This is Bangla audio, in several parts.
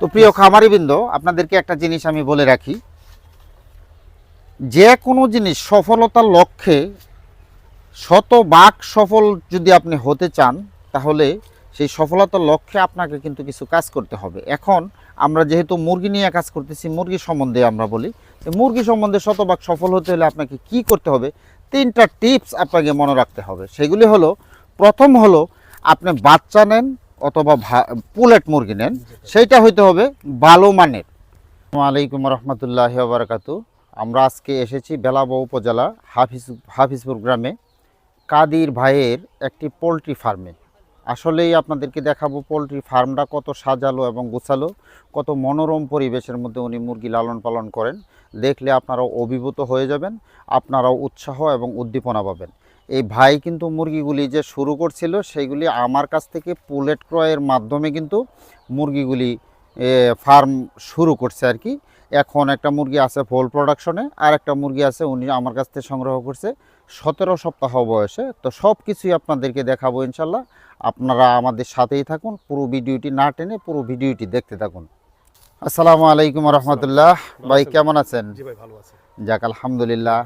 তো প্রিয় খামারিবৃন্দ, আপনাদেরকে একটা জিনিস আমি বলে রাখি। যে কোনো জিনিস সফলতার লক্ষ্যে শত শতভাগ সফল যদি আপনি হতে চান, তাহলে সেই সফলতার লক্ষ্যে আপনাকে কিন্তু কিছু কাজ করতে হবে। এখন আমরা যেহেতু মুরগি নিয়ে কাজ করতেছি, মুরগি সম্বন্ধে আমরা বলি মুরগি সম্বন্ধে শতভাগ সফল হতে হলে আপনাকে কি করতে হবে? তিনটা টিপস আপনাকে মনে রাখতে হবে। সেগুলি হলো, প্রথম হলো, আপনি বাচ্চা নেন অথবা পুলেট মুরগি নেন, সেইটা হইতে হবে ভালো মানের। আলাইকুম রহমতুল্লাহ বারাকাতু আমরা আজকে এসেছি বেলাবো উপজেলা হাফিজ, হাফিজপুর গ্রামে কাদির ভাইয়ের একটি পোলট্রি ফার্মে। আসলেই আপনাদেরকে দেখাবো পোলট্রি ফার্মটা কত সাজালো এবং গোছালো, কত মনোরম পরিবেশের মধ্যে উনি মুরগি লালন পালন করেন। দেখলে আপনারাও অভিভূত হয়ে যাবেন, আপনারাও উৎসাহ এবং উদ্দীপনা পাবেন। এই ভাই কিন্তু মুরগিগুলি যে শুরু করছিল সেইগুলি আমার কাছ থেকে পুলেট ক্রয়ের মাধ্যমে কিন্তু মুরগিগুলি ফার্ম শুরু করছে আর কি। এখন একটা মুরগি আছে ফুল প্রোডাকশনে আর একটা মুরগি আছে উনি আমার কাছ থেকে সংগ্রহ করছে সতেরো সপ্তাহ বয়সে। তো সব কিছুই আপনাদেরকে দেখাবো ইনশাল্লাহ। আপনারা আমাদের সাথেই থাকুন পুরো ভিডিওটি না টেনে পুরো ভিডিওটি দেখতে থাকুন। আসসালামু আলাইকুম রহমতুল্লাহ। ভাই কেমন আছেন? জি ভাই যাক আলহামদুলিল্লাহ।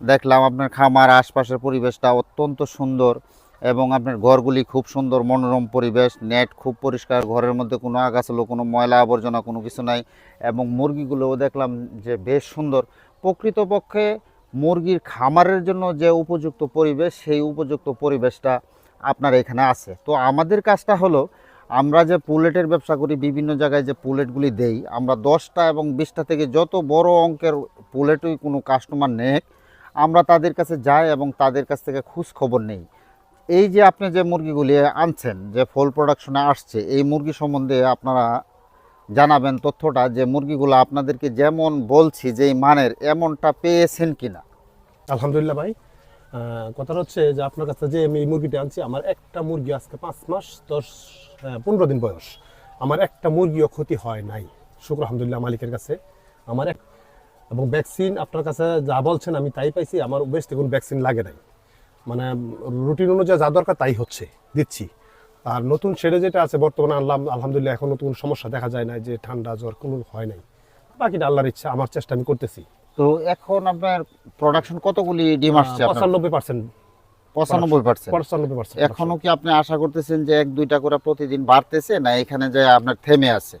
দেখলাম আপনার খামার আশপাশের পরিবেশটা অত্যন্ত সুন্দর এবং আপনার ঘরগুলি খুব সুন্দর, মনোরম পরিবেশ নেট খুব পরিষ্কার, ঘরের মধ্যে কোনো আগাছালো, কোনো ময়লা আবর্জনা, কোনো কিছু নাই এবং মুরগিগুলোও দেখলাম যে বেশ সুন্দর। প্রকৃতপক্ষে মুরগির খামারের জন্য যে উপযুক্ত পরিবেশ, সেই উপযুক্ত পরিবেশটা আপনার এখানে আছে। তো আমাদের কাজটা হলো, আমরা যে পুলেটের ব্যবসা করি, বিভিন্ন জায়গায় যে পুলেটগুলি দেই, আমরা দশটা এবং বিশটা থেকে যত বড় অঙ্কের পুলেটই কোনো কাস্টমার নেক আমরা তাদের কাছে যাই এবং তাদের কাছ থেকে খোঁজ খবর নেই। এই যে আপনি যে মুরগিগুলি আনছেন, যে ফল প্রোডাকশনে আসছে, এই মুরগি সম্বন্ধে আপনারা জানাবেন তথ্যটা যে মুরগিগুলো আপনাদেরকে যেমন বলছি যে মানের, এমনটা পেয়েছেন কিনা। আলহামদুলিল্লাহ ভাই কথাটা হচ্ছে যে আপনার কাছে যে আমি এই মুরগিটা আনছি, আমার একটা মুরগি আজকে পাঁচ মাস, দশ পনেরো দিন বয়স। আমার একটা মুরগিও ক্ষতি হয় নাই। শুক্র আলহামদুলিল্লাহ মালিকের কাছে। আমার এক এবং ভ্যাকসিন আপনার কাছে যা বলছেন আমি তাই পাইছি আমার বেশ কোনো ভ্যাকসিন লাগে নাই। মানে রুটিন অনুযায়ী যা দরকার তাই হচ্ছে দিচ্ছি। আর নতুন শেডে যেটা আছে বর্তমানে আল্লাহ আলহামদুলিল্লাহ এখন নতুন সমস্যা দেখা যায় না যে ঠান্ডা জ্বর কোনো হয় নাই। বাকিটা আল্লাহর ইচ্ছা আমার চেষ্টা আমি করতেছি। তো এখন আপনার প্রোডাকশন কতগুলি ডিম আসছে পঁচানব্বই পার্সেন্ট পঁচানব্বই পার্সেন্ট পঁচানব্বই পার্সেন্ট এখনও কি আপনি আশা করতেছেন যে এক দুইটা করে প্রতিদিন বাড়তেছে না এখানে যে আপনার থেমে আছে?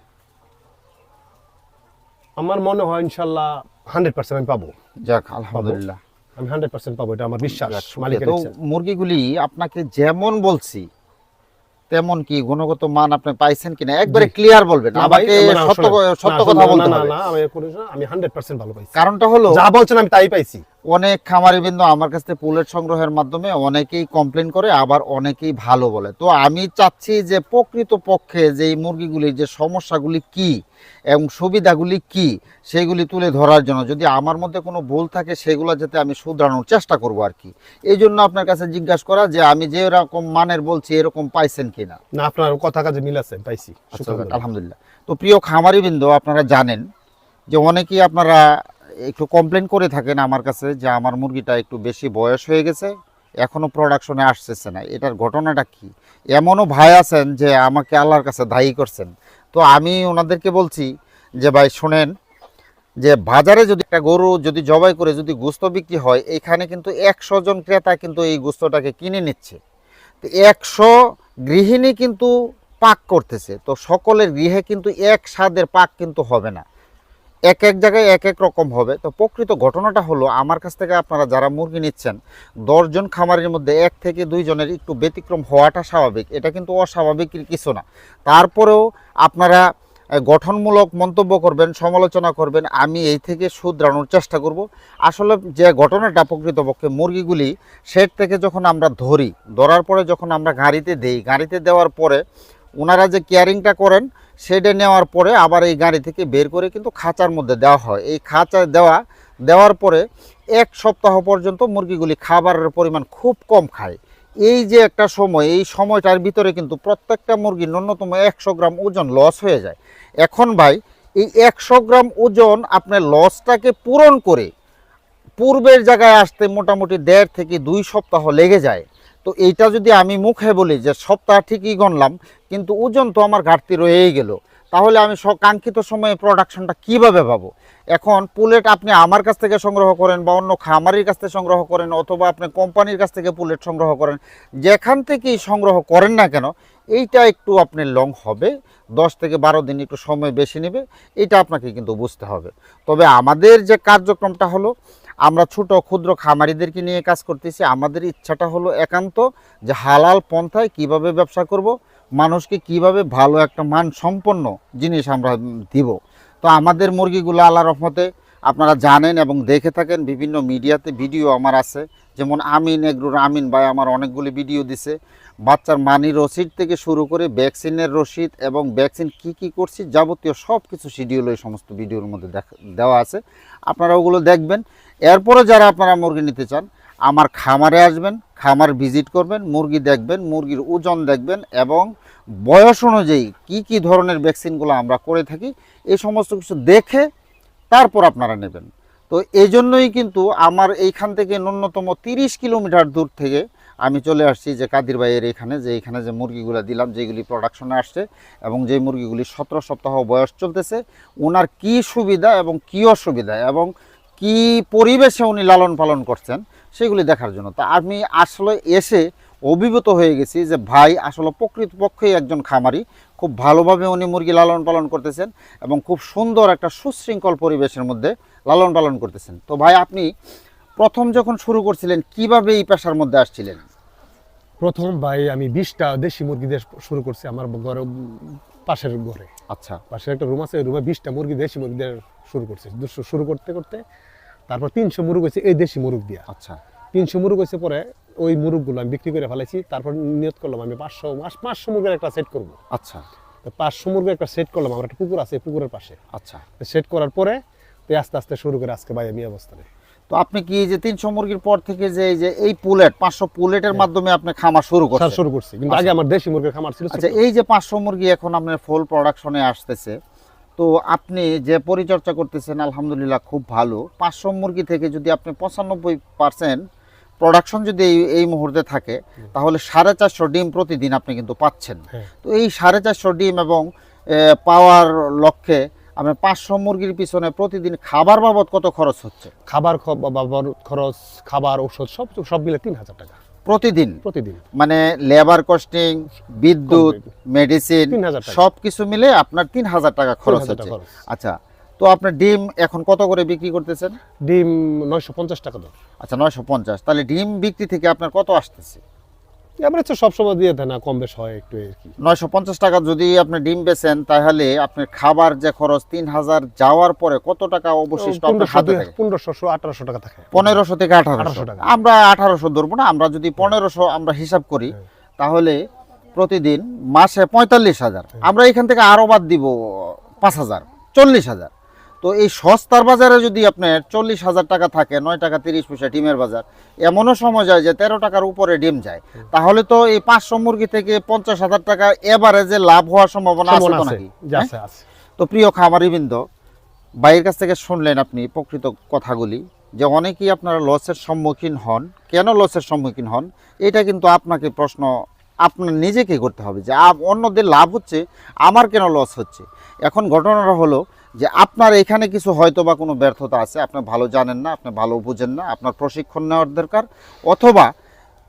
আমার মনে হয় ইনশাল্লাহ হান্ড্রেড পার্সেন্ট আমি পাবো। যাক আলহামদুলিল্লাহ। আমি হান্ড্রেড পার্সেন্ট পাবো এটা আমার বিশ্বাস মালিকের তো মুরগিগুলি আপনাকে যেমন বলছি তেমন কি গুণগত মান আপনি পাইছেন কিনা? একবারে ক্লিয়ার বলবেন না আমাকে সত্য সত্য কথা বলতে না, হবে। না, আমি আমি হান্ড্রেড পার্সেন্ট ভালো পাইছি। কারণটা হলো যা বলছেন আমি তাই পাইছি। অনেক খামারিবৃন্দ আমার কাছ থেকে পুলেট সংগ্রহের মাধ্যমে অনেকেই কমপ্লেন করে আবার অনেকেই ভালো বলে। তো আমি চাচ্ছি যে প্রকৃত পক্ষে যে এই মুরগিগুলির যে সমস্যাগুলি কি এবং সুবিধাগুলি কি সেগুলি তুলে ধরার জন্য যদি আমার মধ্যে কোনো ভুল থাকে সেগুলো যাতে আমি শুধরানোর চেষ্টা করব আর কি। এই জন্য আপনার কাছে জিজ্ঞাসা করা যে আমি যে রকম মানের বলছি এরকম পাইছেন কিনা? না আপনার কথা কাজে মিল আছে পাইছি আচ্ছা আলহামদুলিল্লাহ। তো প্রিয় খামারিবৃন্দ আপনারা জানেন যে অনেকেই আপনারা একটু কমপ্লেন করে থাকেন আমার কাছে যে আমার মুরগিটা একটু বেশি বয়স হয়ে গেছে এখনও প্রোডাকশনে আসতেছে না। এটার ঘটনাটা কি? এমনও ভাই আছেন যে আমাকে আল্লাহর কাছে দায়ী করছেন। তো আমি ওনাদেরকে বলছি যে ভাই শোনেন, যে বাজারে যদি একটা গরু যদি জবাই করে যদি গোস্ত বিক্রি হয়, এখানে কিন্তু একশো জন ক্রেতা কিন্তু এই গোস্তটাকে কিনে নিচ্ছে। তো একশো গৃহিণী কিন্তু পাক করতেছে। তো সকলের গৃহে কিন্তু এক স্বাদের পাক কিন্তু হবে না। এক এক জায়গায় এক এক রকম হবে। তো প্রকৃত ঘটনাটা হলো, আমার কাছ থেকে আপনারা যারা মুরগি নিচ্ছেন দশজন খামারের মধ্যে এক থেকে দুইজনের একটু ব্যতিক্রম হওয়াটা স্বাভাবিক। এটা কিন্তু অস্বাভাবিক কিছু না। তারপরেও আপনারা গঠনমূলক মন্তব্য করবেন, সমালোচনা করবেন, আমি এই থেকে শুধরানোর চেষ্টা করব। আসলে যে ঘটনাটা প্রকৃতপক্ষে মুরগিগুলি সেট থেকে যখন আমরা ধরি, ধরার পরে যখন আমরা গাড়িতে দেই, গাড়িতে দেওয়ার পরে ওনারা যে কেয়ারিংটা করেন সেটা নেওয়ার পরে আবার এই গাড়ি থেকে বের করে কিন্তু খাঁচার মধ্যে দেওয়া হয়। এই খাঁচা দেওয়া, দেওয়ার পরে এক সপ্তাহ পর্যন্ত মুরগিগুলি খাবারের পরিমাণ খুব কম খায়। এই যে একটা সময়, এই সময়টার ভিতরে কিন্তু প্রত্যেকটা মুরগি ন্যূনতম একশো গ্রাম ওজন লস হয়ে যায়। এখন ভাই, এই একশো গ্রাম ওজন আপনার লসটাকে পূরণ করে পূর্বের জায়গায় আসতে মোটামুটি দেড় থেকে দুই সপ্তাহ লেগে যায়। তো এইটা যদি আমি মুখে বলি যে সপ্তাহ ঠিকই গণলাম কিন্তু ওজন তো আমার ঘাটতি রয়েই গেল। তাহলে আমি কাঙ্ক্ষিত সময়ে প্রোডাকশনটা কীভাবে পাবো? এখন পুলেট আপনি আমার কাছ থেকে সংগ্রহ করেন বা অন্য খামারির কাছ থেকে সংগ্রহ করেন অথবা আপনি কোম্পানির কাছ থেকে পুলেট সংগ্রহ করেন, যেখান থেকেই সংগ্রহ করেন না কেন, এইটা একটু আপনার লং হবে। দশ থেকে বারো দিন একটু সময় বেশি নেবে, এটা আপনাকে কিন্তু বুঝতে হবে। তবে আমাদের যে কার্যক্রমটা হলো, আমরা ছোট ক্ষুদ্র খামারিদেরকে নিয়ে কাজ করতেছি। আমাদের ইচ্ছাটা হলো একান্ত যে হালাল পন্থায় কীভাবে ব্যবসা করব মানুষকে কীভাবে ভালো একটা মান সম্পন্ন জিনিস আমরা দিব। তো আমাদের মুরগিগুলো আল্লাহ রহমতে আপনারা জানেন এবং দেখে থাকেন, বিভিন্ন মিডিয়াতে ভিডিও আমার আছে। যেমন আমিন এগ্রুর আমিন ভাই আমার অনেকগুলি ভিডিও দিছে। বাচ্চার মানি রসিদ থেকে শুরু করে ভ্যাকসিনের রসিদ এবং ভ্যাকসিন কি কি করছি যাবতীয় সব কিছু শিডিউল এই সমস্ত ভিডিওর মধ্যে দেওয়া আছে। আপনারা ওগুলো দেখবেন। এরপরে যারা আপনারা মুরগি নিতে চান আমার খামারে আসবেন, খামার ভিজিট করবেন, মুরগি দেখবেন, মুরগির ওজন দেখবেন এবং বয়স অনুযায়ী কি কি ধরনের ভ্যাকসিনগুলো আমরা করে থাকি, এই সমস্ত কিছু দেখে তারপর আপনারা নেবেন। তো এই জন্যই কিন্তু আমার এইখান থেকে ন্যূনতম তিরিশ কিলোমিটার দূর থেকে আমি চলে আসছি যে কাদির ভাইয়ের এখানে, যে এখানে যে মুরগিগুলো দিলাম, যেগুলি প্রোডাকশনে আসছে এবং যে মুরগিগুলি সতেরো সপ্তাহ বয়স চলতেছে, ওনার কি সুবিধা এবং কি অসুবিধা এবং কি পরিবেশে উনি লালন পালন করছেন সেগুলি দেখার জন্য। তা আমি আসলে এসে অভিভূত হয়ে গেছি যে ভাই আসলে প্রকৃতপক্ষেই একজন খামারি খুব ভালোভাবে উনি মুরগি লালন পালন করতেছেন এবং খুব সুন্দর একটা সুশৃঙ্খল পরিবেশের মধ্যে লালন পালন করতেছেন। তো ভাই আপনি প্রথম যখন শুরু করছিলেন কীভাবে এই পেশার মধ্যে আসছিলেন? প্রথম ভাই আমি বিশটা দেশি মুরগি দিয়ে শুরু করছি আমার ঘরে পাশের ঘরে। আচ্ছা। পাশের একটা রুম আছে রুমে বিশটা মুরগি দেশি মুরগি দিয়ে শুরু করছি। শুরু করতে করতে তারপর তিনশো মুরগ হয়েছে এই দেশি মুরগ দিয়া। আচ্ছা। তিনশো মুরগ হয়েছে পরে ওই মুরগগুলো আমি বিক্রি করে ফেলেছি তারপর নিয়ত করলাম আমি পাঁচশো মাস পাঁচশো মুরগের একটা সেট করব। আচ্ছা। তো পাঁচশো মুরগের একটা সেট করলাম আমার একটা পুকুর আছে পুকুরের পাশে। আচ্ছা। সেট করার পরে তো আস্তে আস্তে শুরু করে আজকে ভাই আমি এই অবস্থানে। তো আপনি কি যে তিনশো মুরগির পর থেকে যে এই যে এই পুলেট পাঁচশো পুলেটের মাধ্যমে আপনি খামার শুরু করছেন? শুরু করছি কিন্তু আগে আমার দেশি মুরগির খামার ছিল আচ্ছা এই যে পাঁচশো মুরগি এখন আপনার ফুল প্রোডাকশনে আসতেছে তো আপনি যে পরিচর্যা করতেছেন আলহামদুলিল্লাহ খুব ভালো। পাঁচশো মুরগি থেকে যদি আপনি পঁচানব্বই পার্সেন্ট প্রোডাকশন যদি এই মুহূর্তে থাকে তাহলে সাড়ে চারশো ডিম প্রতিদিন আপনি কিন্তু পাচ্ছেন। হ্যাঁ। তো এই সাড়ে চারশো ডিম এবং পাওয়ার লক্ষ্যে আপনার পাঁচশো মুরগির পিছনে প্রতিদিন খাবার বাবদ কত খরচ হচ্ছে? খাবার বাবার খরচ খাবার ঔষধ সব সব মিলে তিন হাজার টাকা। প্রতিদিন? প্রতিদিন। মানে লেবার কস্টিং বিদ্যুৎ মেডিসিন 3,000 টাকা। সব কিছু মিলে আপনার তিন হাজার টাকা খরচ 3,000 হচ্ছে। আচ্ছা তো আপনার ডিম এখন কত করে বিক্রি করতেছেন? ডিম নয়শো পঞ্চাশ টাকা দর। আচ্ছা নয়শো পঞ্চাশ। তাহলে ডিম বিক্রি থেকে আপনার কত আসতেছে? এবারে তো সবসময় দিয়ে দেয় না কম বেশ হয় একটু আর কি নয়শো পঞ্চাশ টাকা যদি আপনি ডিম বেচেন তাহলে আপনার খাবার যে খরচ তিন হাজার যাওয়ার পরে কত টাকা অবশিষ্ট পনেরোশো আঠারোশো টাকা থাকে পনেরোশো থেকে আঠারোশো 1800 টাকা। আমরা আঠারোশো ধরবো না আমরা যদি পনেরোশো আমরা হিসাব করি হ্যাঁ। তাহলে প্রতিদিন মাসে পঁয়তাল্লিশ হাজার হ্যাঁ। আমরা এখান থেকে আরও বাদ দিব পাঁচ হাজার চল্লিশ হাজার তো এই সস্তার বাজারে যদি আপনার চল্লিশ হাজার টাকা থাকে নয় টাকা তিরিশ পয়সা ডিমের বাজার এমনও সময় যায় যে তেরো টাকার উপরে ডিম যায়। তাহলে তো এই পাঁচশো মুরগি থেকে পঞ্চাশ হাজার টাকা এবারে যে লাভ হওয়ার সম্ভাবনা আছে তো নাকি? হ্যাঁ? তো প্রিয় খামারিবৃন্দ বাইরের কাছ থেকে শুনলেন আপনি প্রকৃত কথাগুলি যে অনেকেই আপনারা লসের সম্মুখীন হন। কেন লসের সম্মুখীন হন? এটা কিন্তু আপনাকে প্রশ্ন আপনার নিজেকে করতে হবে যে অন্যদের লাভ হচ্ছে আমার কেন লস হচ্ছে? এখন ঘটনাটা হলো যে আপনার এখানে কিছু হয়তো বা কোনো ব্যর্থতা আছে, আপনি ভালো জানেন না, আপনি ভালো বুঝেন না, আপনার প্রশিক্ষণ নেওয়ার দরকার, অথবা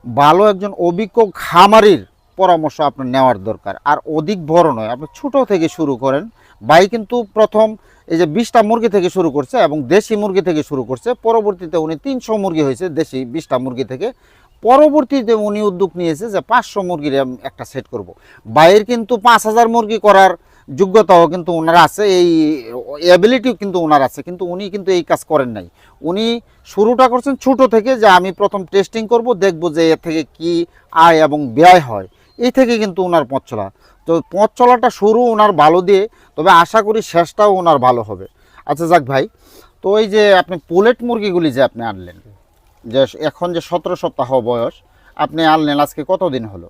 ভালো একজন অভিজ্ঞ খামারির পরামর্শ আপনার নেওয়ার দরকার। আর অধিক বড় নয়, আপনি ছোট থেকে শুরু করেন, ভাই কিন্তু প্রথম এই যে বিশটা মুরগি থেকে শুরু করছে এবং দেশি মুরগি থেকে শুরু করছে, পরবর্তীতে উনি তিনশো মুরগি হয়েছে দেশি বিশটা মুরগি থেকে, পরবর্তীতে উনি উদ্যোগ নিয়েছে যে পাঁচশো মুরগির একটা সেট করব। বাইরের কিন্তু পাঁচ হাজার মুরগি করার যোগ্যতাও কিন্তু ওনার আছে, এই অ্যাবিলিটিও কিন্তু ওনার আছে, কিন্তু উনি কিন্তু এই কাজ করেন নাই। উনি শুরুটা করছেন ছোট থেকে যে আমি প্রথম টেস্টিং করব, দেখব যে এর থেকে কি আয় এবং ব্যয় হয়। এই থেকে কিন্তু ওনার পথ চলা। তো পথ চলাটা শুরু ওনার ভালো দিয়ে, তবে আশা করি শেষটাও ওনার ভালো হবে। আচ্ছা যাক ভাই, তো এই যে আপনি পোলেট মুরগিগুলি যে আপনি আনলেন, যে এখন যে সতেরো সপ্তাহ বয়স, আপনি আনলেন, আজকে কতদিন হলো?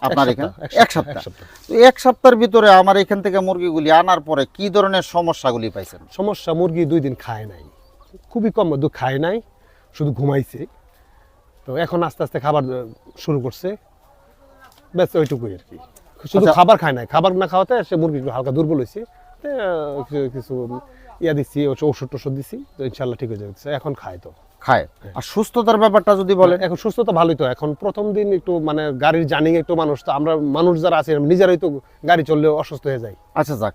আপনার এখানে এক সপ্তাহ তো এক সপ্তাহের ভিতরে আমার এখান থেকে মুরগিগুলি আনার পরে কি ধরনের সমস্যাগুলি পাইছেন? সমস্যা মুরগি দুই দিন খায় নাই। খুবই কম খায় নাই শুধু ঘুমাইছে। তো এখন আস্তে আস্তে খাবার শুরু করছে। ব্যাস ওইটুকুই আর কি। শুধু আচ্ছা। খাবার খায় নাই। খাবার না খাওয়াতে সে মুরগি হালকা দুর্বল হয়েছে কিছু- কিছু ইয়া দিচ্ছি ওষুধ টষুধ দিচ্ছি। তো ইনশাল্লাহ ঠিক হয়ে যাবে। এখন খায় তো। খায়। আর সুস্থতার ব্যাপারটা যদি বলেন? এখন সুস্থ তো ভালোই তো। এখন প্রথম দিন একটু মানে গাড়ির জার্নি একটু মানুষ তো আমরা মানুষ যারা আছে নিজেরাই তো গাড়ি চললে অসুস্থ হয়ে যায় আচ্ছা যাক।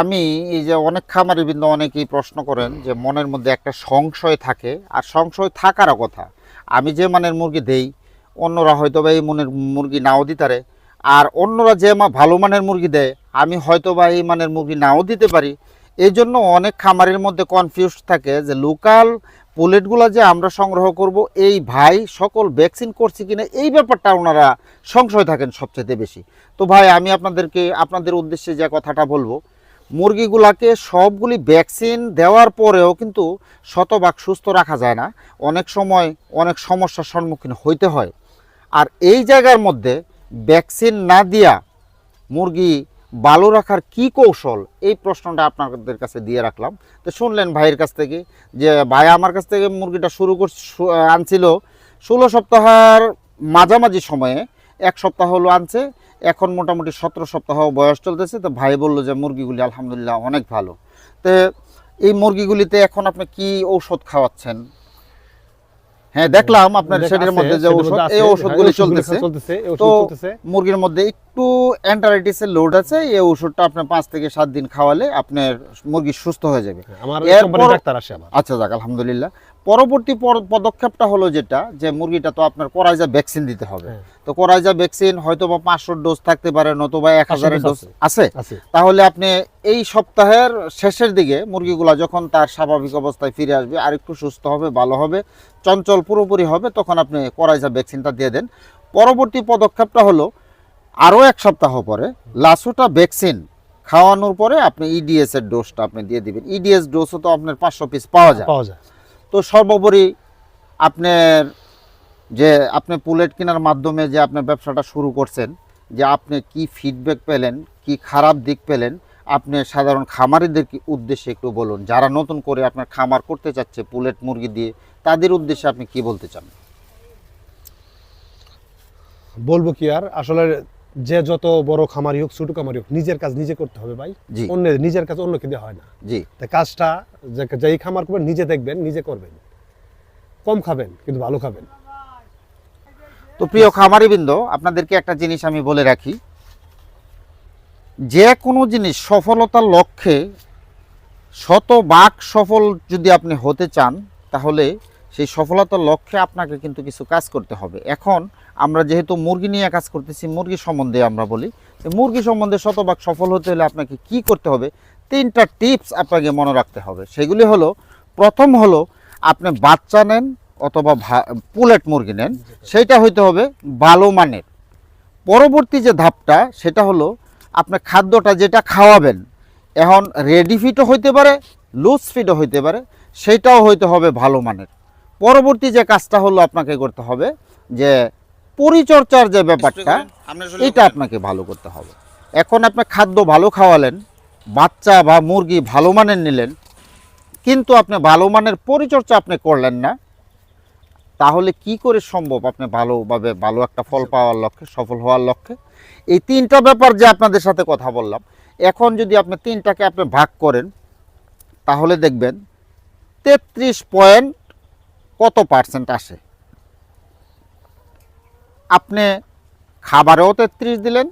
আমি এই যে অনেক খামারি বিন্দু অনেকেই প্রশ্ন করেন যে মনের মধ্যে একটা সংশয় থাকে আর সংশয় থাকারও কথা। আমি যে মানের মুরগি দেই অন্যরা হয়তো বা এই মনের মুরগি নাও দিতারে আর অন্যরা যে মা ভালো মানের মুরগি দেয় আমি হয়তো বা এই মানের মুরগি নাও দিতে পারি। এই জন্য অনেক খামারের মধ্যে কনফিউজ থাকে যে লোকাল পুলেটগুলো যে আমরা সংগ্রহ করব, এই ভাই সকল ভ্যাকসিন করছি কিনা, এই ব্যাপারটা ওনারা সংশয় থাকেন সবচেয়ে বেশি। তো ভাই, আমি আপনাদেরকে, আপনাদের উদ্দেশ্যে যে কথাটা বলব, মুরগিগুলাকে সবগুলি ভ্যাকসিন দেওয়ার পরেও কিন্তু শতভাগ সুস্থ রাখা যায় না। অনেক সময় অনেক সমস্যার সম্মুখীন হইতে হয়। আর এই জায়গার মধ্যে ভ্যাকসিন না দিয়া মুরগি ভালো রাখার কি কৌশল? এই প্রশ্নটা আপনাদের কাছে দিয়ে রাখলাম। তো শুনলেন ভাইয়ের কাছ থেকে যে, ভাই আমার কাছ থেকে মুরগিটা শুরু কর আনছিল ষোলো সপ্তাহের মাঝামাঝি সময়ে, এক সপ্তাহ হলো আনছে, এখন মোটামুটি সতেরো সপ্তাহ বয়স চলতেছে। তো ভাই বলল যে, মুরগিগুলি আলহামদুলিল্লাহ অনেক ভালো। তো এই মুরগিগুলিতে এখন আপনি কি ঔষধ খাওয়াচ্ছেন? হ্যাঁ দেখলাম আপনার শরীরের মধ্যে যে আছে, এই হ্যাঁ, ওষুধগুলি চলতেছে। চলতেছে ওষুধ তো চলতেছে। মুরগির মধ্যে একটু অ্যান্টারাইটিসের লোড আছে এই ওষুধটা আপনার পাঁচ থেকে সাত দিন খাওয়ালে আপনার মুরগি সুস্থ হয়ে যাবে। আমার এরপর- ডাক্তার আসে আচ্ছা যাক আলহামদুলিল্লাহ। পরবর্তী পদক্ষেপটা হলো যেটা যে মুরগিটা তো আপনার করাইজা ভ্যাকসিন দিতে হবে। হ্যাঁ। তো করাইজা ভ্যাকসিন হয়তো বা পাঁচশো ডোজ থাকতে পারে নতুবা এক হাজারের ডোজ আছে। তাহলে আপনি এই সপ্তাহের শেষের দিকে মুরগিগুলা যখন তার স্বাভাবিক অবস্থায় ফিরে আসবে আর একটু সুস্থ হবে ভালো হবে চঞ্চল পুরোপুরি হবে তখন আপনি করাইজা ভ্যাকসিনটা দিয়ে দেন। পরবর্তী পদক্ষেপটা হলো আরও এক সপ্তাহ পরে লাসোটা ভ্যাকসিন খাওয়ানোর পরে আপনি ইডিএস এর ডোজটা আপনি দিয়ে দিবেন। ইডিএস ডোজও তো আপনার পাঁচশো পিস পাওয়া যায়। পাওয়া যায়। তো সর্বোপরি আপনার যে আপনি পুলেট কেনার মাধ্যমে যে আপনি ব্যবসাটা শুরু করছেন, যে আপনি কি ফিডব্যাক পেলেন, কি খারাপ দিক পেলেন, আপনি সাধারণ খামারিদের কি উদ্দেশ্যে একটু বলুন। যারা নতুন করে আপনার খামার করতে চাচ্ছে পুলেট মুরগি দিয়ে, তাদের উদ্দেশ্যে আপনি কি বলতে চান? বলব কি আর, আসলে যে যত বড় খামারি হোক ছোট খামারি হোক নিজের কাজ নিজে করতে হবে ভাই। অন্য নিজের কাজ অন্যকে দিয়ে হয় না। জি। তাই কাজটা যে- যেই খামার করবেন নিজে দেখবেন নিজে করবেন। কম খাবেন কিন্তু ভালো খাবেন। তো প্রিয় খামারিবৃন্দ আপনাদেরকে একটা জিনিস আমি বলে রাখি। যে কোনো জিনিস সফলতার লক্ষ্যে শত শতভাগ সফল যদি আপনি হতে চান তাহলে সেই সফলতার লক্ষ্যে আপনাকে কিন্তু কিছু কাজ করতে হবে। এখন আমরা যেহেতু মুরগি নিয়ে কাজ করতেছি, মুরগি সম্বন্ধে আমরা বলি। মুরগি সম্বন্ধে শতভাগ সফল হতে হলে আপনাকে কি করতে হবে? তিনটা টিপস আপনাকে মনে রাখতে হবে। সেগুলি হলো, প্রথম হলো, আপনি বাচ্চা নেন অথবা পুলেট মুরগি নেন, সেইটা হইতে হবে ভালো মানের। পরবর্তী যে ধাপটা, সেটা হলো আপনার খাদ্যটা যেটা খাওয়াবেন, এখন রেডি ফিটও হইতে পারে লুজ ফিটও হইতে পারে সেইটাও হইতে হবে ভালো মানের। পরবর্তী যে কাজটা হলো আপনাকে করতে হবে যে পরিচর্যার যে ব্যাপারটা এটা আপনাকে ভালো করতে হবে। এখন আপনি খাদ্য ভালো খাওয়ালেন বাচ্চা বা মুরগি ভালো মানের নিলেন কিন্তু আপনি ভালো মানের পরিচর্যা আপনি করলেন না তাহলে কি করে সম্ভব আপনি ভালোভাবে ভালো একটা ফল পাওয়ার লক্ষ্যে সফল হওয়ার লক্ষ্যে? এই তিনটা ব্যাপার যে আপনাদের সাথে কথা বললাম এখন যদি আপনি তিনটাকে আপনি ভাগ করেন তাহলে দেখবেন তেত্রিশ পয়েন্ট কত পার্সেন্ট আসে? আপনি খাবারেও তেত্রিশ দিলেন,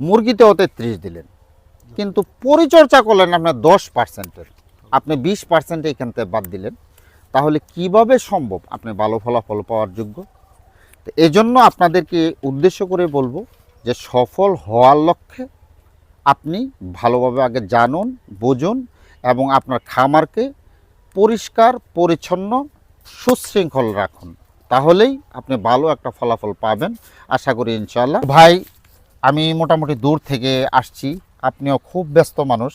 মুরগিতেও তেত্রিশ দিলেন, কিন্তু পরিচর্যা করলেন আপনার দশ পার্সেন্টের। আপনি বিশ পার্সেন্ট এখান থেকে বাদ দিলেন। তাহলে কীভাবে সম্ভব? আপনি ভালো ফলাফল পাওয়ার যোগ্য? তো এজন্য আপনাদেরকে উদ্দেশ্য করে বলব যে সফল হওয়ার লক্ষ্যে আপনি ভালোভাবে আগে জানুন, বুঝুন এবং আপনার খামারকে পরিষ্কার, পরিচ্ছন্ন, সুশৃঙ্খল রাখুন। তাহলেই আপনি ভালো একটা ফলাফল পাবেন। আশা করি ইনশাল্লাহ ভাই, আমি মোটামুটি দূর থেকে আসছি। আপনিও খুব ব্যস্ত মানুষ।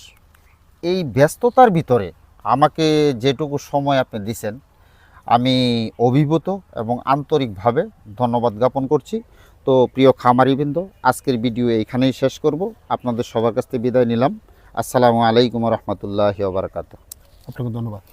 এই ব্যস্ততার ভিতরে আমাকে যেটুকু সময় আপনি দিছেন, আমি অভিভূত এবং আন্তরিকভাবে ধন্যবাদ জ্ঞাপন করছি। তো প্রিয় খামারিবৃন্দ, আজকের ভিডিও এইখানেই শেষ করব। আপনাদের সবার কাছ থেকে বিদায় নিলাম। আসসালামু আলাইকুম রহমতুল্লাহ বারকাত আপনাকে ধন্যবাদ।